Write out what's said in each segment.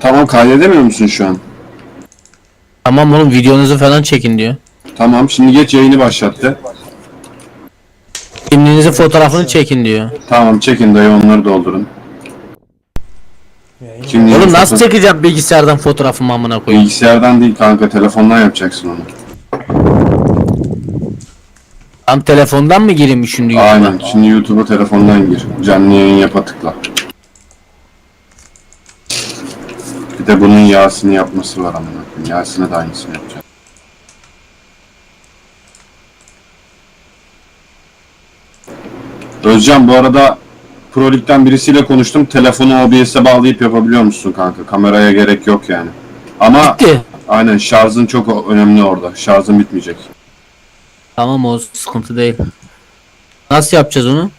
Tamam kaydedemiyor musun şu an? Tamam oğlum videonuzu falan çekin diyor. Tamam şimdi geç yayını başlattı. Kimliğinizi fotoğrafını çekin diyor. Tamam çekin dayı onları doldurun. Kimliğini Oğlum nasıl foto- çekeceğim bilgisayardan fotoğrafımı amına koyayım? Bilgisayardan değil kanka telefondan yapacaksın onu. Tam telefondan mı gireyim şimdi YouTube'a? Aynen şimdi YouTube'a telefondan gir. Canlı yayın yapa tıkla. De bunun Yasin'i yapması var amına koyayım. Yasin'e de aynısını yapacak. Özcan bu arada Pro Lig'den birisiyle konuştum. Telefonu OBS'e bağlayıp yapabiliyor musun kanka? Kameraya gerek yok yani. Ama Bitti. aynen şarjın çok önemli orada. Şarjın bitmeyecek. Tamam o sıkıntı değil. Nasıl yapacağız onu?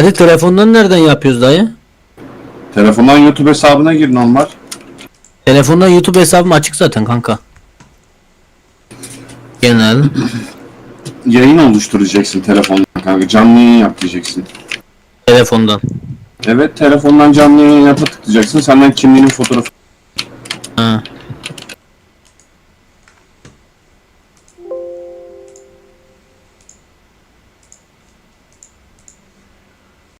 Hadi telefondan nereden yapıyoruz dayı? Telefondan YouTube hesabına gir normal. Telefonda YouTube hesabım açık zaten kanka. Genel. Yayın oluşturacaksın telefondan kanka. Canlı yayın yap diyeceksin. telefondan. Evet telefondan canlı yayın yapa tıklayacaksın. Senden kimliğinin fotoğrafı Ha.